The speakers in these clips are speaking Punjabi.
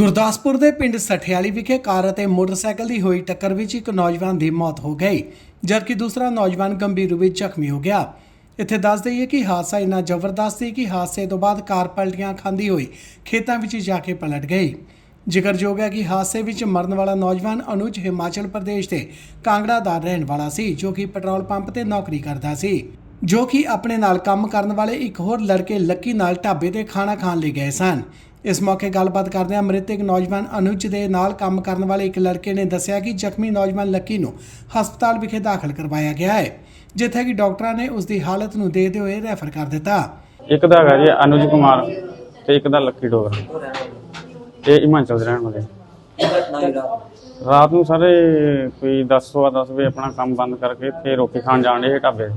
ਗੁਰਦਾਸਪੁਰ ਦੇ ਪਿੰਡ ਸਠਿਆਲੀ ਵਿਖੇ ਕਾਰ ਅਤੇ ਮੋਟਰਸਾਈਕਲ ਦੀ ਹੋਈ ਟੱਕਰ ਵਿੱਚ ਇੱਕ ਨੌਜਵਾਨ ਦੀ ਮੌਤ ਹੋ ਗਈ, ਜਦਕਿ ਦੂਸਰਾ ਨੌਜਵਾਨ ਗੰਭੀਰ ਰੂਪ ਵਿੱਚ ਜ਼ਖਮੀ ਹੋ ਗਿਆ। ਇੱਥੇ ਦੱਸ ਦਈਏ ਕਿ ਹਾਦਸਾ ਇੰਨਾ ਜ਼ਬਰਦਸਤ ਸੀ ਕਿ ਹਾਦਸੇ ਤੋਂ ਬਾਅਦ ਕਾਰ ਪਲਟੀਆਂ ਖਾਂਦੀ ਹੋਈ ਖੇਤਾਂ ਵਿੱਚ ਜਾ ਕੇ ਪਲਟ ਗਈ। ਜ਼ਿਕਰਯੋਗ ਹੈ ਕਿ ਹਾਦਸੇ ਵਿੱਚ ਮਰਨ ਵਾਲਾ ਨੌਜਵਾਨ ਅਨੁਜ ਹਿਮਾਚਲ ਪ੍ਰਦੇਸ਼ ਦੇ ਕਾਂਗੜਾ ਦਾ ਰਹਿਣ ਵਾਲਾ ਸੀ, ਜੋ ਕਿ ਪੈਟਰੋਲ ਪੰਪ ਤੇ ਨੌਕਰੀ ਕਰਦਾ ਸੀ, ਜੋ ਕਿ ਆਪਣੇ ਨਾਲ ਕੰਮ ਕਰਨ ਵਾਲੇ ਇੱਕ ਹੋਰ ਲੜਕੇ ਲੱਕੀ ਨਾਲ ਢਾਬੇ ਤੇ ਖਾਣਾ ਖਾਣ ਲਈ ਗਏ ਸਨ। ਇਸ ਮੌਕੇ ਗੱਲਬਾਤ ਕਰਦਿਆਂ ਮ੍ਰਿਤਕ ਨੌਜਵਾਨ ਅਨੁਜ ਦੇ ਨਾਲ ਕੰਮ ਕਰਨ ਵਾਲੇ ਇੱਕ ਲੜਕੇ ਨੇ ਦੱਸਿਆ ਕਿ ਜ਼ਖਮੀ ਨੌਜਵਾਨ ਲੱਕੀ ਨੂੰ ਹਸਪਤਾਲ ਵਿਖੇ ਦਾਖਲ ਕਰਵਾਇਆ ਗਿਆ ਹੈ, ਜਿੱਥੇ ਕਿ ਡਾਕਟਰਾਂ ਨੇ ਉਸ ਦੀ ਹਾਲਤ ਨੂੰ ਦੇਖਦੇ ਹੋਏ ਰੈਫਰ ਕਰ ਦਿੱਤਾ। ਇੱਕ ਦਾ ਹੈਗਾ ਜੀ ਅਨੁਜ ਕੁਮਾਰ ਤੇ ਇੱਕ ਦਾ ਲੱਕੀ ਡੋਗਰਾ। ਇਹ ਹਿਮਾਚਲ ਦੇ ਰਹਿਣ ਵਾਲੇ। ਰਾਤ ਨੂੰ ਸਾਰੇ ਕੋਈ 10 ਸਵਾ 10 ਵਜੇ ਆਪਣਾ ਕੰਮ ਬੰਦ ਕਰਕੇ ਤੇ ਰੋਟੀ ਖਾਣ ਜਾਣ ਦੇ ਢਾਬੇ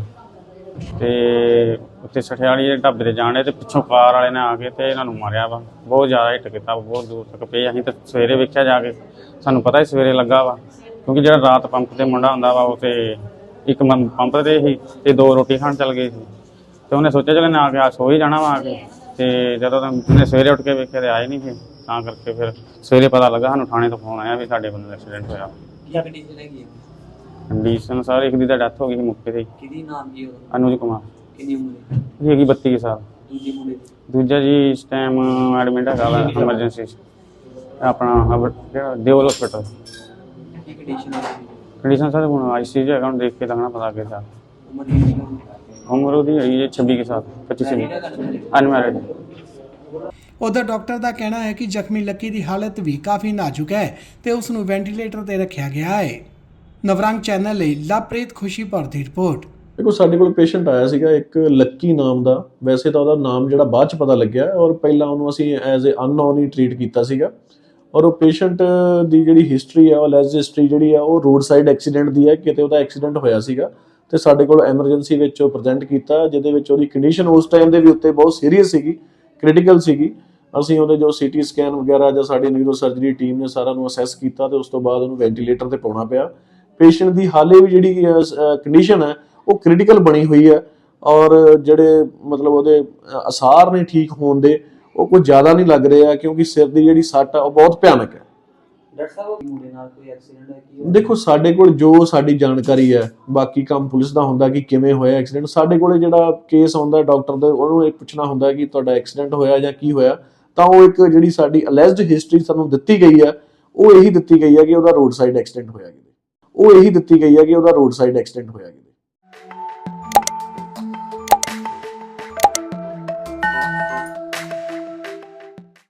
ਤੇ। ਉੱਥੇ ਸਠਿਆਲੀ ਦੇ ਢਾਬੇ ਤੇ ਜਾਣੇ ਤੇ ਪਿੱਛੋਂ ਕਾਰ ਵਾਲੇ ਨੇ ਆ ਕੇ ਤੇ ਇਹਨਾਂ ਨੂੰ ਮਾਰਿਆ ਵਾ। ਬਹੁਤ ਜ਼ਿਆਦਾ ਹਿੱਟ ਕੀਤਾ ਬਹੁਤ ਦੂਰ ਤੱਕ ਪਏ। ਅਸੀਂ ਤਾਂ ਸਵੇਰੇ ਵੇਖਿਆ ਜਾ ਕੇ। ਸਾਨੂੰ ਪਤਾ ਹੀ ਸਵੇਰੇ ਲੱਗਾ ਵਾ। ਕਿਉਂਕਿ ਜਿਹੜਾ ਰਾਤ ਪੰਪ ਤੇ ਮੁੰਡਾ ਹੁੰਦਾ ਵਾ, ਉਹ ਤੇ ਇੱਕ ਪੰਪ ਤੇ ਸੀ ਤੇ ਦੋ ਰੋਟੀ ਖਾਣ ਚੱਲ ਗਏ ਸੀ। ਤੇ ਉਹਨੇ ਸੋਚਿਆ ਚਲੇ ਨਾ ਆ ਕੇ ਆ ਸੋ ਹੀ ਜਾਣਾ ਵਾ ਆ ਕੇ। ਤੇ ਜਦੋਂ ਤਾਂ ਉਹਨੇ ਸਵੇਰੇ ਉੱਠ ਕੇ ਵੇਖਿਆ ਤੇ ਆਏ ਨਹੀਂ ਸੀ। ਤਾਂ ਕਰਕੇ ਫਿਰ ਸਵੇਰੇ ਪਤਾ ਲੱਗਾ ਸਾਨੂੰ ਥਾਣੇ ਤੋਂ ਫੋਨ ਆਇਆ ਵੀ ਸਾਡੇ ਬੰਦੇ ਦਾ ਐਕਸੀਡੈਂਟ ਹੋਇਆ। ਕੀ ਕੰਡੀਸ਼ਨ ਹੈਗੀ ਹੈ ਕੰਡੀਸ਼ਨ ਸਾਰੇ ਇੱਕ ਦੀ ਤਾਂ ਡੈਥ ਹੋ ਗਈ ਸੀ ਮੌਕੇ ਤੇ ਹੀ। ਕਿਹਦੀ ਨਾਮ ਕੀ ਉਹਦਾ? ਅਨੁਜ ਕੁਮਾਰ। ਕਿੰਨੀ ਉਮਰ ਹੈ? ਇਹ ਹੈਗੀ 32 ਕੁ ਸਾਲ। ਦੂਜੀ ਮੁੰਡੇ ਦੀ? ਦੂਜਾ ਜੀ ਇਸ ਟਾਈਮ ਐਡਮਿਟ ਹੈਗਾ ਵਾ ਐਮਰਜੈਂਸੀ ਆਪਣਾ ਹਬ- ਕਿਹੜਾ ਦਿਓਲ ਹਸਪੀਟਲ ਕੀ ਕੰਡੀਸ਼ਨ ਹੈ ਕੰਡੀਸ਼ਨ ਸਰ ਹੁਣ ਆਈਸੀਯੂ ਹੈਗਾ ਹੁਣ ਦੇਖ ਕੇ ਲੱਗਣਾ ਪਤਾ ਅੱਗੇ ਦਾ ਉਮਰ ਕਿੰਨੀ ਹੈ ਉਮਰ ਉਹਦੀ ਹੈਗੀ ਹੈ 26 ਕੇ ਸਾਲ 25 ਸਾਲ ਅਨਮੈਰਿਡ ਉਧਰ ਡਾਕਟਰ ਦਾ ਕਹਿਣਾ ਹੈ ਕਿ ਜ਼ਖਮੀ ਲੱਕੀ ਦੀ ਹਾਲਤ ਵੀ ਕਾਫੀ ਨਾਜ਼ੁਕ ਹੈ ਤੇ ਉਸ ਨੂੰ ਵੈਂਟੀਲੇਟਰ ਤੇ ਰੱਖਿਆ ਗਿਆ ਹੈ। ਨਵਰੰਗ ਚੈਨਲ ਲਈ ਲਵਪ੍ਰੀਤ ਭਰ ਦੀ ਰਿਪੋਰਟ। ਦੇਖੋ, ਸਾਡੇ ਕੋਲ ਪੇਸ਼ੈਂਟ ਆਇਆ ਸੀਗਾ ਇੱਕ ਲੱਕੀ ਨਾਮ ਦਾ। ਵੈਸੇ ਤਾਂ ਉਹਦਾ ਨਾਮ ਜਿਹੜਾ ਬਾਅਦ ਚ ਪਤਾ ਲੱਗਿਆ ਔਰ ਪਹਿਲਾਂ ਉਹਨੂੰ ਅਸੀਂ ਐਜ਼ ਅ ਅਨਨੋਨ ਹੀ ਟ੍ਰੀਟ ਕੀਤਾ ਸੀਗਾ। ਔਰ ਉਹ ਪੇਸ਼ੈਂਟ ਦੀ ਜਿਹੜੀ ਹਿਸਟਰੀ ਹੈ ਉਹ ਲੈਸ ਹਿਸਟਰੀ ਜਿਹੜੀ ਆ, ਉਹ ਰੋਡ ਸਾਈਡ ਐਕਸੀਡੈਂਟ ਦੀ ਹੈ, ਕਿਤੇ ਉਹਦਾ ਐਕਸੀਡੈਂਟ ਹੋਇਆ ਸੀਗਾ। ਤੇ ਸਾਡੇ ਕੋਲ ਐਮਰਜੈਂਸੀ ਵਿੱਚ ਉਹ ਪ੍ਰੈਜ਼ੈਂਟ ਕੀਤਾ, ਜਿਹਦੇ ਵਿੱਚ ਉਹਦੀ ਕੰਡੀਸ਼ਨ ਉਸ ਟਾਈਮ ਦੇ ਵੀ ਉੱਤੇ ਬਹੁਤ ਸੀਰੀਅਸ ਸੀਗੀ ਕ੍ਰਿਟੀਕਲ ਸੀਗੀ। ਅਸੀਂ ਉਹਦੇ ਜੋ ਸੀਟੀ ਸਕੈਨ ਵਗੈਰਾ ਜਾਂ ਸਾਡੀ ਨਿਊਰੋ ਸਰਜਰੀ ਟੀਮ ਨੇ ਸਾਰਾ ਨੂੰ ਅਸੈਸ ਕੀਤਾ ਤੇ ਉਸ ਤੋਂ ਬਾਅਦ ਉਹਨੂੰ ਵੈਂਟੀਲੇਟਰ ਤੇ ਪਾਉਣਾ ਪਿਆ। ਪੇਸ਼ੈਂਟ ਦੀ ਹਾਲੇ ਵੀ ਜਿਹੜੀ ਕੰਡੀਸ਼ਨ ਹੈ ਉਹ ਕ੍ਰਿਟੀਕਲ ਬਣੀ ਹੋਈ ਹੈ ਔਰ ਜਿਹੜੇ ਮਤਲਬ ਉਹਦੇ ਅਸਾਰ ਨੇ ਠੀਕ ਹੋਣ ਦੇ ਉਹ ਕੋਈ ਜ਼ਿਆਦਾ ਨਹੀਂ ਲੱਗ ਰਿਹਾ ਕਿਉਂਕਿ ਸਿਰ ਦੀ ਜਿਹੜੀ ਸੱਟ ਆ ਉਹ ਬਹੁਤ ਭਿਆਨਕ ਹੈ। ਡਾਕਟਰ ਸਾਹਿਬ ਉਹ ਮੁੰਡੇ ਨਾਲ ਕੋਈ ਐਕਸੀਡੈਂਟ ਹੈ ਕੀ ਦੇਖੋ ਸਾਡੇ ਕੋਲ ਜੋ ਸਾਡੀ ਜਾਣਕਾਰੀ ਹੈ ਬਾਕੀ ਕੰਮ ਪੁਲਿਸ ਦਾ ਹੁੰਦਾ ਕਿ ਕਿਵੇਂ ਹੋਇਆ ਐਕਸੀਡੈਂਟ ਸਾਡੇ ਕੋਲੇ ਜਿਹੜਾ ਕੇਸ ਆਉਂਦਾ ਡਾਕਟਰ ਦਾ ਉਹਨੂੰ ਇਹ ਪੁੱਛਣਾ ਹੁੰਦਾ ਕਿ ਤੁਹਾਡਾ ਐਕਸੀਡੈਂਟ ਹੋਇਆ ਜਾਂ ਕੀ ਹੋਇਆ ਤਾਂ ਉਹ ਇੱਕ ਜਿਹੜੀ ਸਾਡੀ ਅਲੈਜਡ ਹਿਸਟਰੀ ਸਾਨੂੰ ਦਿੱਤੀ ਗਈ ਹੈ ਉਹ ਇਹੀ ਦਿੱਤੀ ਗਈ ਹੈ ਕਿ ਉਹਦਾ ਰੋਡ ਸਾਈਡ ਐਕਸੀਡੈਂਟ ਹੋਇਆ ਕਿਤੇ। ਉਹ ਇਹੀ ਦਿੱਤੀ ਗਈ ਹੈ ਕਿ ਉਹਦਾ ਰੋਡ ਸਾਈਡ ਐਕਸੀਡੈਂਟ ਹੋਇਆ ਗਿਆ